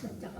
진짜.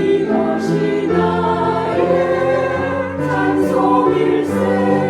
이것이 나의 찬송일세.